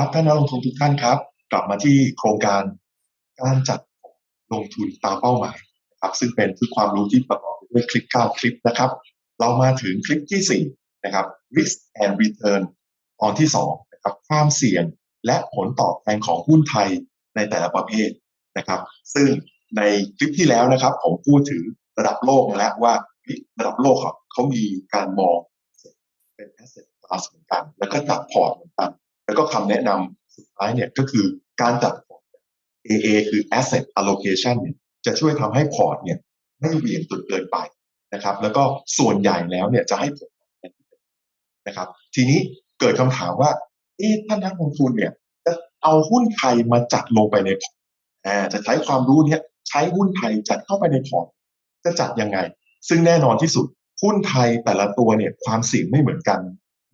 ครับท่านนักลงทุนทุกท่านครับ กลับมาที่โครงการการจัดลงทุนตามเป้าหมายนะครับซึ่งเป็นทุกความรู้ที่ประกอบไปด้วยคลิป9คลิปนะครับ เรามาถึงคลิปที่ 4 นะครับ risk and return ตอนที่2นะครับความเสี่ยงและผลตอบแทนของหุ้นไทยในแต่ละประเภทนะครับ ซึ่งในคลิปที่แล้วนะครับ ผมพูดถึงระดับโลกมาแล้วว่าระดับโลกเขามีการมองเป็น asset class เหมือนกัน แล้วก็จัดพอร์ตเหมือนกัน แล้วก็คำแนะนำสุดท้ายเนี่ยก็คือการจัดพอร์ต AA คือ asset allocation เนี่ยจะช่วยทำให้พอร์ตเนี่ยไม่เหวี่ยงจนเกินไปนะครับ แล้วก็ส่วนใหญ่แล้วเนี่ยจะให้ผลนะครับ ทีนี้เกิดคำถามว่าเอ๊ะท่านนักลงทุนเนี่ยจะเอาหุ้นไทยมาจัดลงไปในพอร์ตจะใช้ความรู้เนี่ยใช้หุ้นไทยจัดเข้าไปในพอร์ตจะจัดยังไง ซึ่งแน่นอนที่สุดหุ้นไทยแต่ละตัวเนี่ยความเสี่ยงไม่เหมือนกัน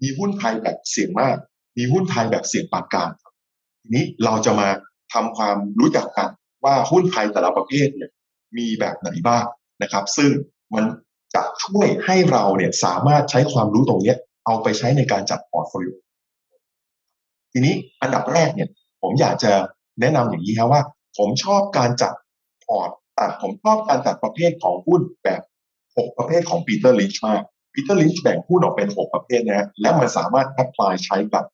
มีหุ้นไทยแบบเสี่ยงมาก มีหุ้นไทยแบบเสี่ยงปานกลางทีนี้เราจะมาทำความรู้จักกันว่าหุ้นไทยแต่ละประเภทเนี่ยมีแบบไหนบ้างนะครับ ซึ่งมันจะช่วยให้เราเนี่ยสามารถใช้ความรู้ตรงนี้เอาไปใช้ในการจัดพอร์ตโฟลิโอทีนี้อันดับแรกเนี่ย ผมอยากจะแนะนำอย่างนี้ครับว่า ผมชอบการจัดพอร์ตแต่ผมชอบการจัดประเภทของหุ้นแบบหกประเภทของปีเตอร์ลินช์มากปีเตอร์ลินช์แบ่งหุ้นออกเป็นหกประเภทนะและมันสามารถแอพพลายใช้กับ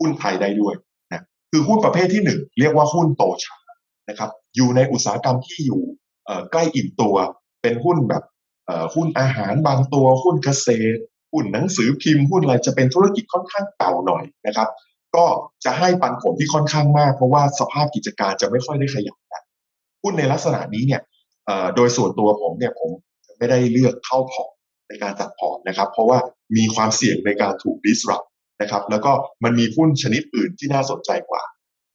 หุ้นไทยได้ด้วยนะคือหุ้นประเภทที่หนึ่งเรียกว่าหุ้นโตช้านะครับอยู่ในอุตสาหกรรมที่อยู่ใกล้อิ่มตัว เป็นหุ้นแบบหุ้นอาหารบางตัว หุ้นเกษตร หุ้นหนังสือพิมพ์หุ้นอะไรจะเป็นธุรกิจค่อนข้างเก่าหน่อยนะครับ ก็จะให้ปันผลที่ค่อนข้างมาก เพราะว่าสภาพกิจการจะไม่ค่อยได้ขยับนะหุ้นในลักษณะนี้เนี่ยโดยส่วนตัวผมเนี่ยผมไม่ได้เลือกเข้าพอร์ตในการจัดพอร์ตนะครับ เพราะว่ามีความเสี่ยงในการถูก disrupt นะครับแล้วก็มันมีหุ้นชนิดอื่นที่น่าสนใจกว่า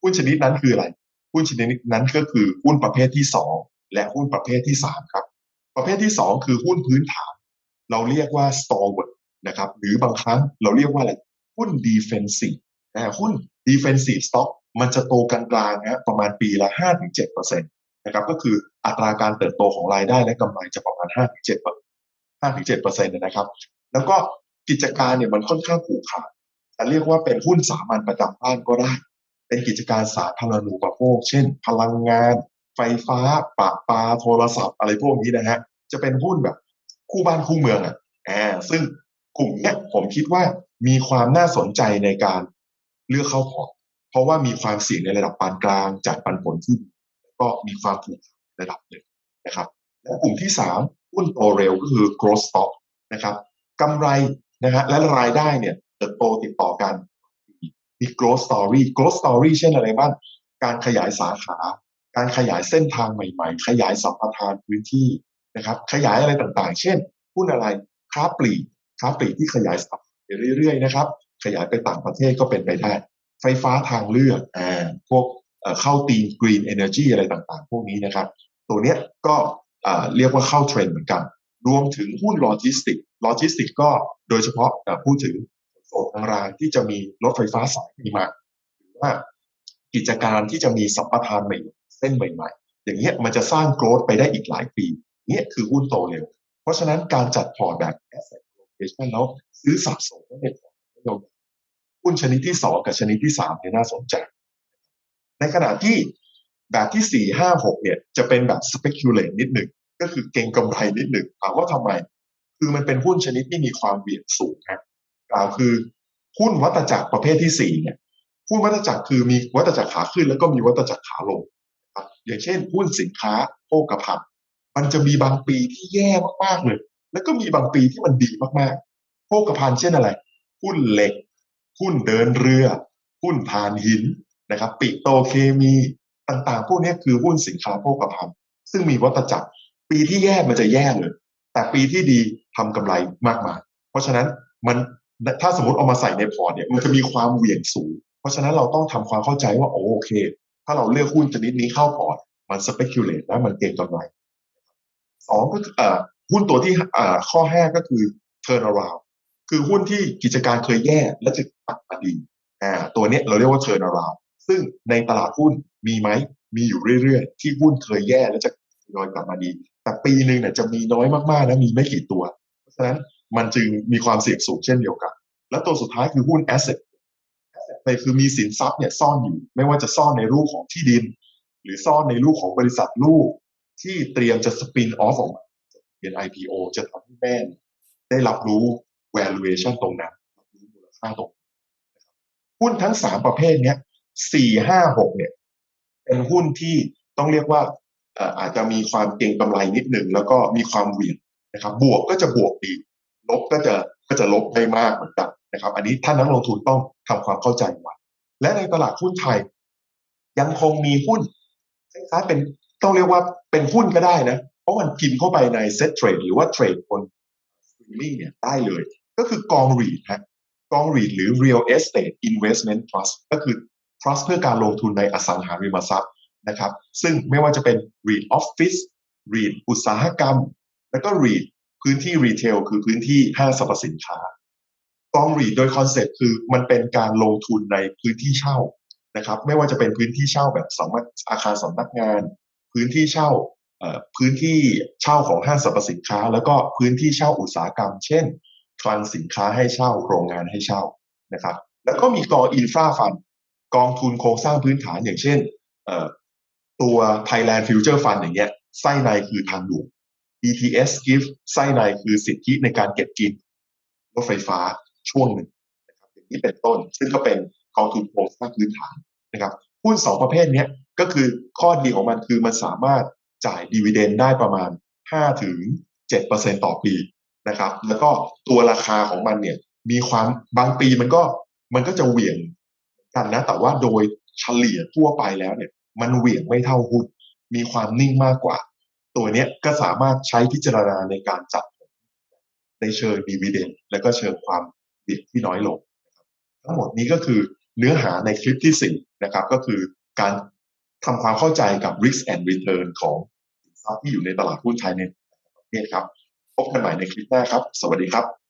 หุ้นชนิดนั้นคืออะไรหุ้นชนิดนั้นก็คือหุ้นประเภทที่ 2 และหุ้นประเภทที่3ครับประเภทที่ 2 คือหุ้นพื้นฐาน เราเรียกว่า stalwart นะครับหรือบางครั้งเราเรียกว่าอะไรหุ้น defensive นะหุ้น defensive stock มันจะโตกลางๆนะประมาณปีละ 5-7%นะครับก็คืออัตราการเติบโตของรายได้และกำไรจะประมาณ 5-7% 5-7%นะครับ แล้วก็กิจการเนี่ยมันค่อนข้างผูกขาด จะเรียกว่าเป็นหุ้นสามัญประจำบ้านก็ได้ เป็นกิจการสาธารณูปโภค เช่น พลังงาน ไฟฟ้าปะปาโทรศัพท์อะไรพวกนี้นะฮะ จะเป็นหุ้นแบบ คู่บ้านคู่เมืองอะอ่าซึ่งกลุ่มเนี้ยผมคิดว่ามีความน่าสนใจในการเลือกเข้าพอร์ตเพราะว่ามีความเสี่ยงในระดับปานกลางจากปันผลที่ก็มีความผูกระดับหนึ่งนะครับและกลุ่มที่สามหุ้นโตเร็วก็คือ growth stock นะครับกำไรนะฮะและรายได้เนี่ย เติบโตติดต่อกัน มี growth story growth story เช่นอะไรบ้าง การขยายสาขา การขยายเส้นทางใหม่ ๆ ขยายสัมปทานพื้นที่นะครับ ขยายอะไรต่างๆ เช่นหุ้นอะไรค้าปลีกค้าปลีกที่ขยายสัมไปเรื่อย ๆ นะครับ ขยายไปต่างประเทศก็เป็นไปได้ ไฟฟ้าทางเลือกอ่าพวกเข้าตีม green energy อะไรต่างๆ พวกนี้นะครับ ตัวเนี้ยก็เรียกว่าเข้าเทรนด์เหมือนกัน รวมถึงหุ้นโลจิสติกโลจิสติกก็โดยเฉพาะพูดถึง ส่งทางรางที่จะมีรถไฟฟ้าสายมีมาหรือว่ากิจการที่จะมีสัมปทานใหม่เส้นใหม่ๆ อย่างเงี้ยมันจะสร้างโกรธไปได้อีกหลายปีเนี่ยคือหุ้นโตเร็ว เพราะฉะนั้นการจัดพอร์ตแบบ asset allocation แล้วซื้อสะสมไว้ในพอร์ตเราหุ้นชนิดที่สองกับชนิดที่สามเนี่ยน่าสนใจ ในขณะที่แบบที่สี่ห้าหกเนี่ยจะเป็นแบบ speculate นิดหนึ่งก็คือเก่งกำไรนิดหนึ่งถามว่าทำไม คือมันเป็นหุ้นชนิดที่มีความเบี่ยงสูงครับ กล่าวคือหุ้นวัตจักรประเภทที่สี่เนี่ยหุ้นวัตจักรคือมีวัตจักรขาขึ้น แล้วก็มีวัตจักรขาลงครับอย่างเช่นหุ้นสินค้าโภคภัณฑ์มันจะมีบางปีที่แย่มากๆเลย แล้วก็มีบางปีที่มันดีมากๆโภคภัณฑ์เช่นอะไรหุ้นเหล็กหุ้นเดินเรือหุ้นถ่านหินนะครับ ปิโตเคมีต่างๆ พวกนี้คือหุ้นสินค้าโภคภัณฑ์ซึ่งมีวัตจักรปีที่แย่มันจะแย่เลย แต่ปีที่ดีทำกำไรมากมายเพราะฉะนั้นมัน ถ้าสมมติเอามาใส่ในพอร์ตเนี่ยมันจะมีความเหวี่ยงสูง เพราะฉะนั้นเราต้องทำความเข้าใจว่าโอเค ถ้าเราเลือกหุ้นชนิดนี้เข้าพอร์ตมัน speculate และมันเก็งกำไรสองก็คือหุ้นตัวที่ข้อห้าก็คือ turn around คือหุ้นที่กิจการเคยแย่และจะกลับมาดีอ่าตัวนี้เราเรียกว่า turn around ซึ่งในตลาดหุ้นมีไหมมีอยู่เรื่อยๆ ที่หุ้นเคยแย่แล้วจะยอยกลับมาดี แต่ปีหนึ่งเนี่ยจะมีน้อยมากๆนะมีไม่กี่ตัว เพราะฉะนั้น มันจึงมีความเสี่ยงสูงเช่นเดียวกัน และตัวสุดท้ายคือหุ้น asset asset เลยคือมีสินทรัพย์เนี่ยซ่อนอยู่ ไม่ว่าจะซ่อนในรูปของที่ดิน หรือซ่อนในรูปของบริษัทลูกที่เตรียมจะสปินออฟออกมาเป็น IPO จะทำให้แม่ได้รับรู้ valuation ตรงนั้นรับรู้มูลค่าตรงหุ้นทั้งสามประเภทเนี้ยสี่ห้าหกเนี่ย เป็นหุ้นที่ต้องเรียกว่าอาจจะมีความเก็งกำไรนิดหนึ่งแล้วก็มีความเหวี่ยงนะครับ บวกก็จะบวกดี ลบก็จะก็จะลบได้มากเหมือนกันนะครับ อันนี้ท่านนักลงทุนต้องทำความเข้าใจไว้และในตลาดหุ้นไทย ยังคงมีหุ้นคล้ายๆเป็นต้องเรียกว่าเป็นหุ้นก็ได้นะ เพราะมันพิมพ์เข้าไปในเซ็ตเทรดหรือว่าเทรดบนสตรีมมิ่งเนี่ยได้เลย ก็คือกองรีดฮะกองรีดหรือ real estate investment trust ก็คือ trust เพื่อการลงทุนในอสังหาริมทรัพย์นะครับ ซึ่งไม่ว่าจะเป็น read office read อุตสาหกรรม แล้วก็ read พื้นที่รีเทลคือพื้นที่ห้างสรรพสินค้ากองรีดโดยคอนเซ็ปต์คือมันเป็นการลงทุนในพื้นที่เช่านะครับ ไม่ว่าจะเป็นพื้นที่เช่าแบบสำนักอาคารสำนักงาน พื้นที่เช่าพื้นที่เช่าของห้างสรรพสินค้า แล้วก็พื้นที่เช่าอุตสาหกรรม เช่นคลังสินค้าให้เช่าโรงงานให้เช่านะครับ แล้วก็มีกองอินฟราฟันกองทุนโครงสร้างพื้นฐานอย่างเช่นตัว Thailand Future Fund อย่างเงี้ยไส้ในคือทางด่วน BTS Gift ไส้ในคือสิทธิในการเก็บกินรถไฟฟ้าช่วงหนึ่งนะครับอย่างนี้เป็นต้น ซึ่งก็เป็นกองทุนโครงสร้างพื้นฐานนะครับหุ้นสองประเภทนี้ก็คือข้อดีของมันคือมันสามารถจ่ายดีเวเดนได้ประมาณ5ถึง7%ต่อปีนะครับ แล้วก็ตัวราคาของมันเนี่ยมีความบางปีมันก็มันก็จะเหวี่ยงกันนะ แต่ว่าโดยเฉลี่ยทั่วไปแล้วเนี่ย มันเหวี่ยงไม่เท่าหุ้นมีความนิ่งมากกว่า ตัวเนี้ยก็สามารถใช้พิจารณาในการจัดในเชิงดีเวเดนและก็เชิงความเบี่ยงที่น้อยลง ทั้งหมดนี้ก็คือเนื้อหาในคลิปที่สี่นะครับก็คือการทำความเข้าใจกับ risk and return ของสินทรัพย์ที่อยู่ในตลาดหุ้นไทยในประเทศครับ พบกันใหม่ในคลิปหน้าครับ สวัสดีครับ